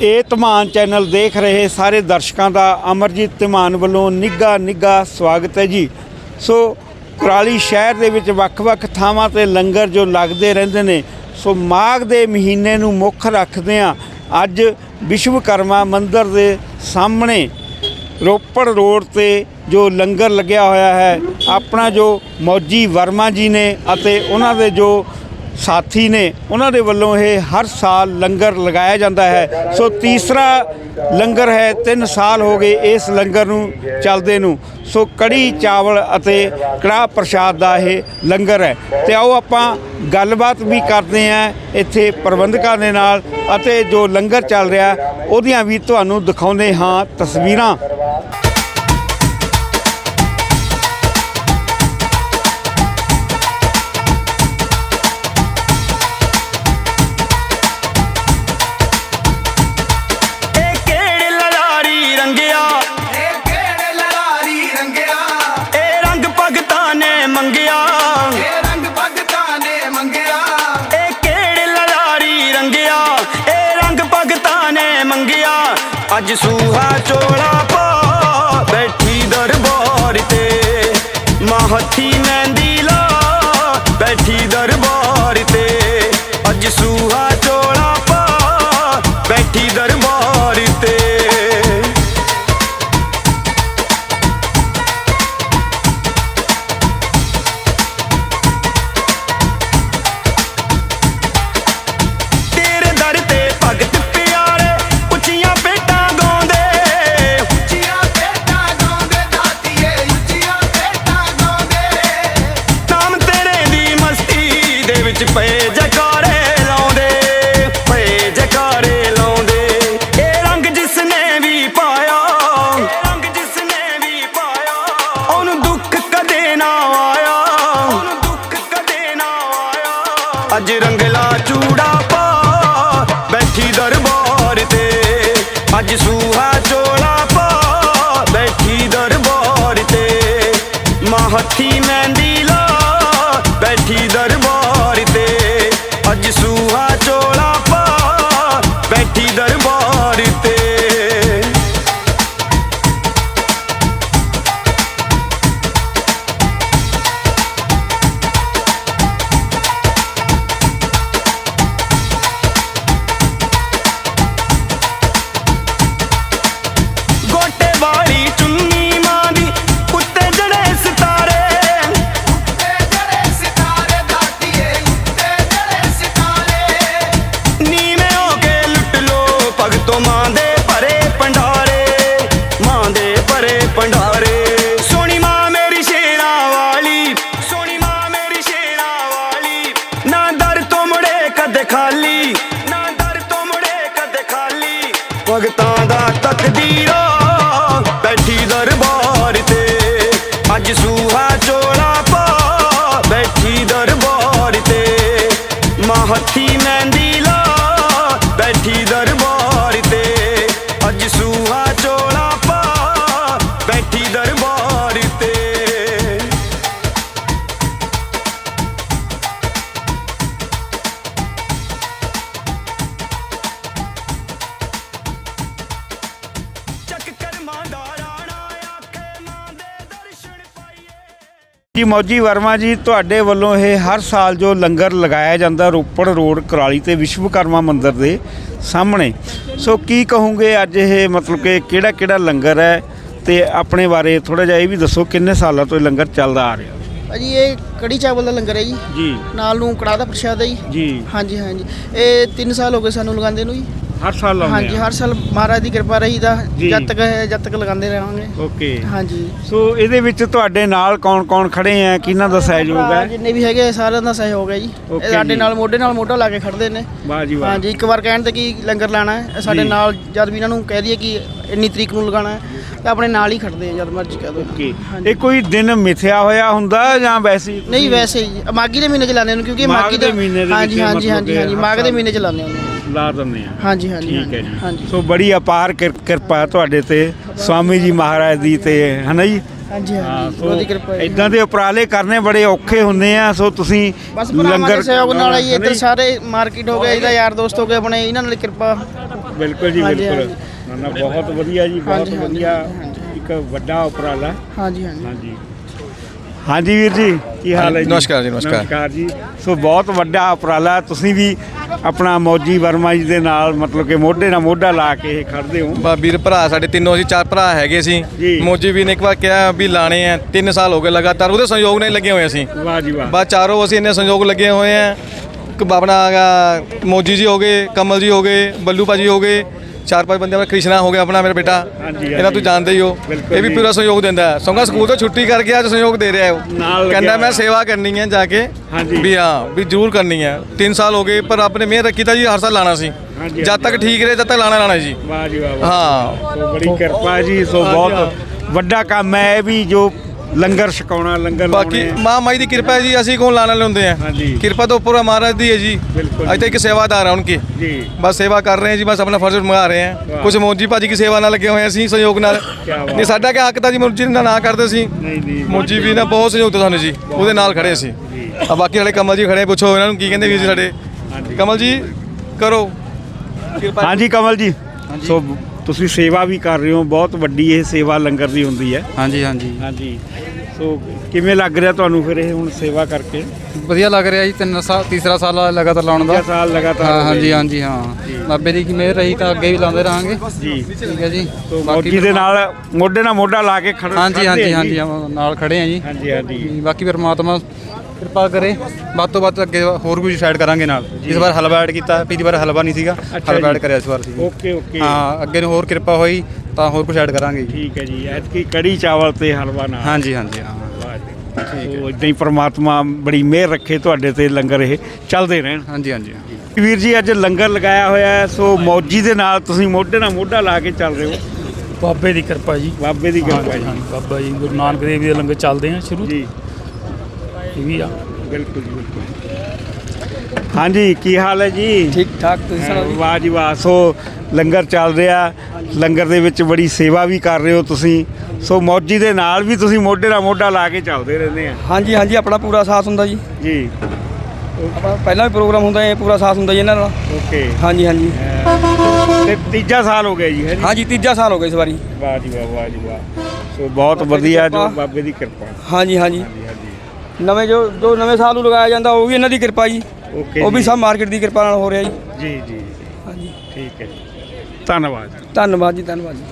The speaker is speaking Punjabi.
ਇਹ ਧਮਾਨ ਚੈਨਲ ਦੇਖ ਰਹੇ ਸਾਰੇ ਦਰਸ਼ਕਾਂ ਦਾ ਅਮਰਜੀਤ ਧਮਾਨ ਵੱਲੋਂ ਨਿੱਘਾ ਨਿੱਘਾ ਸਵਾਗਤ ਹੈ ਜੀ। ਸੋ ਕੁਰਾਲੀ ਸ਼ਹਿਰ ਦੇ ਵਿੱਚ ਵੱਖ-ਵੱਖ ਥਾਵਾਂ ਤੇ ਲੰਗਰ ਜੋ ਲੱਗਦੇ ਰਹਿੰਦੇ ਨੇ, ਸੋ ਮਾਘ ਦੇ ਮਹੀਨੇ ਨੂੰ ਮੁੱਖ ਰੱਖਦੇ ਆ ਅੱਜ ਵਿਸ਼ਵਕਰਮਾ ਮੰਦਿਰ ਦੇ ਸਾਹਮਣੇ ਰੋਪੜ ਰੋਡ ਤੇ ਜੋ ਲੰਗਰ ਲੱਗਿਆ ਹੋਇਆ ਹੈ, ਆਪਣਾ ਜੋ ਮੌਜੀ ਵਰਮਾ ਜੀ ਨੇ ਅਤੇ ਉਹਨਾਂ ਦੇ ਜੋ ਸਾਥੀ ਨੇ ਉਹਨਾਂ ਦੇ ਵੱਲੋਂ ਇਹ ਹਰ ਸਾਲ ਲੰਗਰ ਲਗਾਇਆ ਜਾਂਦਾ ਹੈ। ਸੋ ਤੀਸਰਾ ਲੰਗਰ ਹੈ 3 ਸਾਲ ਹੋ ਗਏ ਇਸ ਲੰਗਰ ਨੂੰ ਚੱਲਦੇ ਨੂੰ। ਸੋ ਕੜੀ, ਚਾਵਲ ਅਤੇ ਕੜਾਹ ਪ੍ਰਸ਼ਾਦ ਦਾ ਇਹ ਲੰਗਰ ਹੈ। ਤੇ ਆਓ ਆਪਾਂ ਗੱਲਬਾਤ ਵੀ ਕਰਦੇ ਆਂ ਇੱਥੇ ਪ੍ਰਬੰਧਕਾਂ ਦੇ ਨਾਲ ਅਤੇ ਜੋ ਲੰਗਰ ਚੱਲ ਰਿਹਾ, ਉਹਦੀਆਂ ਵੀ ਤੁਹਾਨੂੰ ਦਿਖਾਉਂਦੇ ਹਾਂ ਤਸਵੀਰਾਂ। ਅੱਜ ਸੂਹਾ ਚੋਲਾ ਪਾ ਬੈਠੀ ਦਰਬਾਰ ਤੇ। ਮਹੱਥੀ ਮਹਿੰਦੀ ਲਾ ਬੈਠੀ ਦਰਬਾਰ ਤੇ। ਅੱਜ ਸੂਹਾ ਆਇਆ ਚੂੜਾ ਪਾ, ਬੈਠੀ ਦਰਬਾਰ ਤੇ। ਅੱਜ ਸੂਹਾ ਚੋਲਾ ਪਾ, ਬੈਠੀ ਦਰਬਾਰ ਤੇ। ਮਹੱਥੀ ਮਹਿੰਦੀ ਲਾ, ਬੈਠੀ ਦਰ ਖਾਲੀ। ਨਾ ਦਰ ਤੋਂ ਮੁੜੇ ਕਦੇ ਖਾਲੀ। ਭਗਤਾਂ ਦਾ ਤਕਦੀਰਾ ਬੈਠੀ ਦਰਬਾਰ ਤੇ। ਅੱਜ ਸੂਹਾ ਚੋਲਾ ਪਾ ਬੈਠੀ ਦਰਬਾਰ ਤੇ। ਮਹੱਥੀ ਮਹਿੰਦੀ ਜੀ ਮੌਜੀ ਵਰਮਾ ਜੀ ਤੁਹਾਡੇ ਵੱਲੋਂ ਇਹ ਹਰ ਸਾਲ ਜੋ ਲੰਗਰ ਲਗਾਇਆ ਜਾਂਦਾ ਰੋਪੜ ਰੋਡ ਕੁਰਾਲੀ ਤੇ ਵਿਸ਼ਵਕਰਮਾ ਮੰਦਿਰ ਦੇ ਸਾਹਮਣੇ। ਸੋ ਕੀ ਕਹੋਗੇ ਅੱਜ ਇਹ ਮਤਲਬ ਕਿ ਕਿਹੜਾ ਕਿਹੜਾ ਲੰਗਰ ਹੈ ਤੇ ਆਪਣੇ ਬਾਰੇ ਥੋੜਾ ਜਿਹਾ ਇਹ ਵੀ ਦੱਸੋ ਕਿੰਨੇ ਸਾਲਾਂ ਤੋਂ ਇਹ ਲੰਗਰ ਚੱਲਦਾ ਆ ਰਿਹਾ? ਭਾਜੀ ਇਹ ਕੜੀ ਚਾਵਲ ਦਾ ਲੰਗਰ ਹੈ ਜੀ। ਜੀ। ਨਾਲ ਨੂੰ ਕੜਾਹ ਦਾ ਪ੍ਰਸ਼ਾਦ ਹੈ ਜੀ। ਜੀ। ਹਾਂਜੀ ਹਾਂਜੀ। ਇਹ 3 ਸਾਲ ਹੋ ਗਏ ਸਾਨੂੰ ਲਗਾਉਂਦੇ ਨੂੰ ਜੀ। ਹਰ ਸਾਲ ਲਾਉਂਦੇ ਹਾਂਜੀ ਹਰ ਸਾਲ ਮਹਾਰਾਜ ਦੀ ਕਿਰਪਾ ਰਹੀ ਦਾ ਜੀ। ਜਦ ਤੱਕ ਹੈ ਜਦ ਤੱਕ ਲਗਾਉਂਦੇ ਰਹਾਂਗੇ। ਓਕੇ। ਹਾਂਜੀ। ਸੋ ਇਹਦੇ ਵਿੱਚ ਤੁਹਾਡੇ ਨਾਲ ਕੌਣ-ਕੌਣ ਖੜੇ ਆ? ਕਿਹਨਾਂ ਦਾ ਸਹਿਯੋਗ ਭਰਾ ਹੈ ਜਿੰਨੇ ਵੀ ਹੈਗੇ ਸਾਰਿਆਂ ਦਾ ਸਹਿਯੋਗ ਹੈ ਜੀ। Okay ਇਹ ਸਾਡੇ ਜੀ। ਨਾਲ ਮੋਢੇ ਨਾਲ ਮੋਢਾ ਲਾ ਕੇ ਖੜਦੇ ਨੇ। ਵਾਹ ਜੀ ਵਾਹ। ਹਾਂਜੀ ਇੱਕ ਵਾਰ ਕਹਿਣ ਤੇ ਕੀ ਲੰਗਰ ਲਾਣਾ ਹੈ ਇਹ ਸਾਡੇ ਜੀ। ਨਾਲ ਜਦ ਵੀ ਇਹਨਾਂ ਨੂੰ ਕਹਿ ਦਈਏ ਕਿ ਇੰਨੀ ਤਰੀਕ ਨੂੰ ਲਗਾਉਣਾ ਹੈ ਤਾਂ ਆਪਣੇ ਨਾਲ ਹੀ ਖੜਦੇ ਆ ਜਦ ਮਰਜ਼ੀ ਕਹਿ ਦੋ ਓਕੇ। ਇਹ ਕੋਈ ਦਿਨ ਮਿਥਿਆ ਹੋਇਆ ਹੁੰਦਾ ਜਾਂ ਵੈਸੇ ਹੀ ਨਹੀਂ ਵੈਸੇ ਹੀ। ਮਾਗੀ ਦੇ ਮਹੀਨੇ ਚ ਲਾਉਂਦੇ ਉਹਨੂੰ ਕਿਉਂਕਿ ਮਾਘ ਮਾਗੀ ਦੇ ਮਹੀਨੇ ਦੇ ਹਾਂਜੀ ਵਿੱਚ ਹਾਂਜੀ ਮਤਲਬ ਹਾਂਜੀ ਹਾਂਜੀ ਹਰ ਮਾਘ ਦੇ ਸਾਲ- ਮਹੀਨੇ ਚ ਲਾਉਂਦੇ ਉਹਨੂੰ ਲਾ ਦਿੰਦੇ ਆ। ਹਾਂਜੀ ਹਾਂਜੀ ਠੀਕ ਹੈ ਜੀ। ਹਾਂਜੀ। ਸੋ ਬੜੀ ਅਪਾਰ ਕਿਰ- ਕਿਰਪਾ ਤੁਹਾਡੇ ਤੇ ਸਵਾਮੀ ਜੀ ਮਹਾਰਾਜ ਦੀ ਤੇ ਹਨਾ ਜੀ? ਹਾਂਜੀ ਹਾਂ ਹਾਂਜੀ ਸੋ ਉਹਦੀ ਕਿਰਪਾ ਹੈ ਜੀ। ਇਦਾਂ ਦੇ ਉਪਰਾਲੇ ਕਰਨੇ ਬੜੇ ਔਖੇ ਹੁੰਦੇ ਆ ਸੋ ਤੁਸੀਂ ਬਸ ਭਰਾਵਾਂ ਦੇ ਸਹਿਯੋਗ ਨਾਲ ਹੀ ਇੱਧਰ ਸਾਰੇ ਮਾਰਕੀਟ ਹੋ ਗਿਆ ਇਹਦਾ ਯਾਰ ਦੋਸਤ ਹੋ ਗਏ ਆਪਣੇ ਇਹਨਾਂ ਨਾਲ ਕਿਰਪਾ। ਬਿਲਕੁਲ ਜੀ ਹਾਂਜੀ, ਬਿਲਕੁਲ। ਨਾ ਨਾ ਬਹੁਤ ਵਧੀਆ ਜੀ ਬਹੁਤ ਹਾਂਜੀ, ਹਾਂਜੀ, ਵਧੀਆ ਇੱਕ ਵੱਡਾ ਉਪਰਾਲਾ। ਹਾਂਜੀ ਹਾਂਜੀ। ਹਾਂਜੀ। ਹਾਂਜੀ ਵੀਰ ਜੀ ਕੀ ਹਾਲ ਹੈ ਜੀ? ਨਮਸਕਾਰ ਜੀ, ਨਮਸਕਾਰ। ਨਮਸਕਾਰ ਜੀ। ਸੋ ਬਹੁਤ ਵੱਡਾ ਉਪਰਾਲਾ ਤੁਸੀਂ ਵੀ ਆਪਣਾ ਮੌਜੀ ਵਰਮਾ ਜੀ ਦੇ ਨਾਲ ਮਤਲਬ ਕਿ ਮੋਢੇ ਨਾਲ ਮੋਢਾ ਲਾ ਕੇ ਇਹ ਖੜਦੇ ਹੋ। ਬਾ ਵੀਰ ਭਰਾ ਸਾਡੇ ਤਿੰਨੋਂ ਅਸੀਂ ਚਾਰ ਭਰਾ ਹੈਗੇ ਸੀ। ਜੀ। ਮੋਜੀ ਵੀ ਨੇ ਇੱਕ ਵਾਰ ਕਿਹਾ ਵੀ ਲਾਣੇ ਆ 3 ਸਾਲ ਹੋ ਗਏ ਲਗਾਤਾਰ ਉਹਦੇ ਸੰਯੋਗ ਨਾਲ ਹੀ ਲੱਗੇ ਹੋਏ ਅਸੀਂ। ਵਾਹ ਜੀ ਵਾਹ। ਬਾ ਚਾਰੋਂ ਅਸੀਂ ਇੰਨੇ ਸੰਯੋਗ ਲੱਗੇ ਹੋਏ ਆ। ਇੱਕ ਬਾਬਣਾ ਮੋਜੀ ਜੀ ਹੋ ਗਏ ਕਮਲ ਜੀ ਹੋ ਗਏ ਬੱਲੂ ਭਾਜੀ ਹੋ ਗਏ। ਚਾਰ ਪੰਜ ਬੰਦੇ ਆਪਣਾ ਕ੍ਰਿਸ਼ਨਾ ਹੋ ਗਿਆ ਆਪਣਾ ਮੇਰਾ ਬੇਟਾ ਇਹਨਾਂ। ਤੂੰ ਜਾਣਦੇ ਹੀ ਹੋ ਇਹ ਵੀ। ਪੂਰਾ ਸਹਿਯੋਗ ਦਿੰਦਾ ਹੈ ਸੰਗਾ ਸਕੂਲ ਤੋਂ ਛੁੱਟੀ ਕਰਕੇ ਅੱਜ ਸਹਿਯੋਗ ਦੇ ਰਿਹਾ ਹੈ ਉਹ ਕਹਿੰਦਾ ਮੈਂ। ਸੇਵਾ ਕਰਨੀ ਹੈ ਜਾ ਕੇ। ਵੀ ਹਾਂ ਵੀ ਜ਼ਰੂਰ ਕਰਨੀ ਹੈ 3 ਸਾਲ ਹੋ ਗਏ ਪਰ ਰੱਬ ਨੇ ਮਿਹਰ ਰੱਖੀ ਤਾਂ ਜੀ ਹਰ ਸਾਲ ਲਾਣਾ ਸੀ ਜਦ ਤੱਕ ਠੀਕ ਰਹੇ ਜਦ ਤੱਕ ਲਾਣਾ ਲਾਣਾ ਜੀ ਵਾਹ ਜੀ ਵਾਹ। ਹਾਂ ਬੜੀ ਕਿਰਪਾ ਜੀ ਸੋ ਬਹੁਤ ਵੱਡਾ ਕੰਮ ਹੈ ਇਹ ਵੀ ਜੋ ਲੰਗਰ ਛਕਾਉਣਾ ਲੰਗਰ ਬਾਕੀ ਲਾਉਣੇ। ਮਾਂ ਮਾਈ ਦੀ ਕਿਰਪਾ ਹੈ ਜੀ ਅਸੀਂ ਕੌਣ ਲਾਣ ਵਾਲੇ ਹੁੰਦੇ ਆ। ਹਾਂਜੀ। ਕਿਰਪਾ ਤਾਂ ਉੱਪਰ ਮਹਾਰਾਜ ਦੀ ਹੈ ਜੀ। ਬਿਲकुल ਅੱਜ ਤੱਕ ਇੱਕ ਸੇਵਾਦਾਰ ਆ ਉਨਕੇ। ਜੀ। ਬਸ ਸੇਵਾ ਕਰ ਰਹੇ ਹਾਂ ਜੀ ਬਸ ਆਪਣਾ ਫਰਜ਼ ਨਿਭਾ ਰਹੇ ਵਾਹ। ਹਾਂ ਕੁਝ ਮੋਜੀ ਭਾਜੀ ਦੀ ਸੇਵਾ ਨਾਲ ਲੱਗੇ ਹੋਏ ਹਾਂ ਅਸੀਂ ਸਹਿਯੋਗ ਨਾਲ। ਕਿਆ ਬਾਤ। ਨਹੀਂ ਸਾਡਾ ਕੀ ਹੱਕ ਤਾਂ ਜੀ ਮੋਜੀ ਨਾਲ ਨਾ ਕਰਦੇ ਸੀ ਨਹੀਂ ਨਹੀਂ ਮੋਜੀ ਵੀ ਨਾ ਬਹੁਤ ਸਹਿਯੋਗ ਦਿੱਤਾ ਸਾਨੂੰ ਜੀ ਉਹਦੇ ਨਾਲ ਖੜੇ ਸੀ ਜੀ। ਆ ਬਾਕੀ ਸਾਡੇ ਕਮਲ ਜੀ ਖੜੇ ਪੁੱਛੋ ਇਹਨਾਂ ਨੂੰ ਕੀ ਕਹਿੰਦੇ ਵੀਰ ਜੀ ਸਾਡੇ। ਹਾਂਜੀ। ਕਮਲ ਜੀ ਕਰੋ। ਕਿਰਪਾ ਹਾਂਜੀ ਕਮਲ ਜੀ। ਸੋ ਤੁਸੀਂ ਸੇਵਾ ਵੀ ਕਰ ਰਹੇ ਹੋ ਬਹੁਤ ਵੱਡੀ ਇਹ ਸੇਵਾ ਲੰਗਰ ਦੀ ਹੁੰਦੀ ਹੈ। ਹਾਂਜੀ ਹਾਂਜੀ। ਹਾਂਜੀ। ਸੋ ਕਿਵੇਂ ਲੱਗ ਰਿਹਾ ਤੁਹਾਨੂੰ ਫਿਰ ਇਹ ਹੁਣ ਸੇਵਾ ਕਰਕੇ? ਵਧੀਆ ਲੱਗ ਰਿਹਾ ਜੀ ਤਿੰਨ ਸਾਲ ਤੀਸਰਾ ਸਾਲ ਲਗਾਤਾਰ ਲਾਉਣ ਦਾ। ਦੂਜਾ ਸਾਲ ਲਗਾਤਾਰ ਹਾਂ ਹੋ ਹਾਂਜੀ ਹਾਂਜੀ ਹਾਂ। ਬਾਬੇ ਦੀ ਕੀ ਮਿਹਰ ਰਹੀ ਤਾਂ ਅੱਗੇ ਵੀ ਲਾਉਂਦੇ ਰਹਾਂਗੇ। ਜੀ। ਠੀਕ ਹੈ ਜੀ। ਸੋ ਦੇ ਨਾਲ ਮੋਢੇ ਨਾਲ ਮੋਢਾ ਲਾ ਕੇ ਖੜ ਹਾਂਜੀ ਹਾਂਜੀ ਆ ਜੀ। ਹਾਂਜੀ ਹਾਂ, ਨਾਲ ਖੜੇ ਆ ਜੀ। ਹਾਂਜੀ ਹਾਂਜੀ। ਬਾਕੀ ਪਰਮਾਤਮਾ ਕਿਰਪਾ ਕਰੇ। ਵੱਧ ਤੋਂ ਵੱਧ ਅੱਗੇ ਹੋਰ ਕੁਝ ਸਾਈਡ ਕਰਾਂਗੇ ਨਾਲ। ਇਸ ਵਾਰ ਹਲਵਾ ਐਡ ਕੀਤਾ ਪਿਛਲੀ ਵਾਰ ਹਲਵਾ ਨਹੀਂ ਸੀਗਾ। ਹਲਵਾ ਐਡ। ਕਰਿਆ ਇਸ ਵਾਰ ਸੀ। Okay okay. ਹਾਂ ਅੱਗੇ ਨੂੰ ਹੋਰ ਕਿਰਪਾ ਹੋਈ ਤਾਂ ਹੋਰ ਕੁਝ ਐਡ ਕਰਾਂਗੇ ਜੀ। ਠੀਕ ਹੈ ਜੀ। ਐਤਕੀ ਕੜੀ ਚਾਵਲ ਤੇ ਹਲਵਾ ਨਾਲ। ਹਾਂਜੀ ਹਾਂਜੀ ਹਾਂ। ਸੋ ਇਦਾਂ ਹੀ ਪ੍ਰਮਾਤਮਾ ਬੜੀ ਮਿਹਰ ਰੱਖੇ ਤੁਹਾਡੇ ਤੇ ਲੰਗਰ ਇਹ ਚੱਲਦੇ ਰਹਿਣ। ਹਾਂਜੀ ਹਾਂਜੀ। ਵੀਰ ਜੀ ਅੱਜ ਲੰਗਰ ਲਗਾਇਆ ਹੋਇਆ ਹੈ ਸੋ ਮੌਜੀ ਦੇ ਨਾਲ ਤੁਸੀਂ ਮੋਢੇ ਨਾਲ ਮੋਢਾ ਲਾ ਕੇ ਚੱਲ ਰਹੇ ਹੋ। ਬਾਬੇ ਦੀ ਕਿਰਪਾ ਜੀ। ਬਾਬੇ ਦੀ ਕਿਰਪਾ ਜੀ। ਬਾਬਾ ਜੀ ਗੁਰੂ ਨਾਨਕ ਦੇਵ ਜੀ ਦੇ ਲੰਗਰ ਚੱਲਦੇ ਆ ਸ਼ੁਰੂ। ਜੀ। ਇਹ ਵੀ ਆ। ਬਿਲਕੁਲ ਜੀ ਬਿਲਕੁਲ। ਹਾਂਜੀ ਕੀ ਹਾਲ ਹੈ ਜੀ? ਠੀਕ ਠਾਕ ਤੁਸੀਂ ਵਾਹ ਜੀ ਵਾਹ। ਸੋ ਲੰਗਰ ਚੱਲ ਰਿਹਾ। ਲੰਗਰ ਦੇ ਵਿੱਚ ਬੜੀ ਸੇਵਾ ਵੀ ਕਰ ਰਹੇ ਹੋ ਤੁਸੀਂ। ਸੋ ਮੌਜੀ ਦੇ ਨਾਲ ਵੀ ਤੁਸੀਂ ਮੋਢੇ ਨਾਲ ਮੋਢਾ ਲਾ ਕੇ ਚੱਲਦੇ ਰਹਿੰਦੇ ਆ। ਹਾਂਜੀ ਹਾਂਜੀ ਆਪਣਾ ਪੂਰਾ ਸਾਥ ਹੁੰਦਾ ਜੀ। ਜੀ। ਆਪਣਾ ਪਹਿਲਾਂ ਵੀ ਪ੍ਰੋਗਰਾਮ ਹੁੰਦਾ ਹੈ ਪੂਰਾ ਸਾਥ ਹੁੰਦਾ ਜੀ ਇਹਨਾਂ ਨਾਲ। ਓਕੇ। ਹਾਂਜੀ ਹਾਂਜੀ। ਤੇ ਤੀਜਾ ਸਾਲ ਹੋ ਗਿਆ ਜੀ ਹੈ ਜੀ? ਹਾਂਜੀ ਤੀਜਾ ਸਾਲ ਹੋ ਗਿਆ ਇਸ ਵਾਰੀ। ਵਾਹ ਜੀ ਵਾਹ ਵਾਹ ਜੀ ਵਾਹ। ਸੋ ਬਹੁਤ ਵਧੀਆ ਜੋ ਬਾਬੇ ਦੀ ਕਿਰਪਾ। ਹਾਂਜੀ ਹਾਂਜੀ। ਜੀ ਹਾਂਜੀ। ਨਵੇਂ ਜੋ ਜੋ ਨਵੇਂ ਸਾਲ ਨੂੰ ਲਗਾਇਆ ਜਾਂਦਾ ਉਹ ਵੀ ਇਹਨਾਂ ਦੀ ਕਿਰਪਾ ਜੀ। ਓਕੇ ਉਹ ਵੀ। ਸਭ ਮਾਰਕੀਟ ਦੀ ਕਿਰਪਾ ਨਾਲ ਹੋ ਰਿਹਾ ਜੀ। ਜੀ ਜੀ। ਹਾਂਜੀ। ਠੀਕ ਹੈ ਜੀ। ਧੰਨਵਾਦ। ਧੰਨਵਾਦ ਜੀ ਧੰਨਵਾਦ ਜੀ।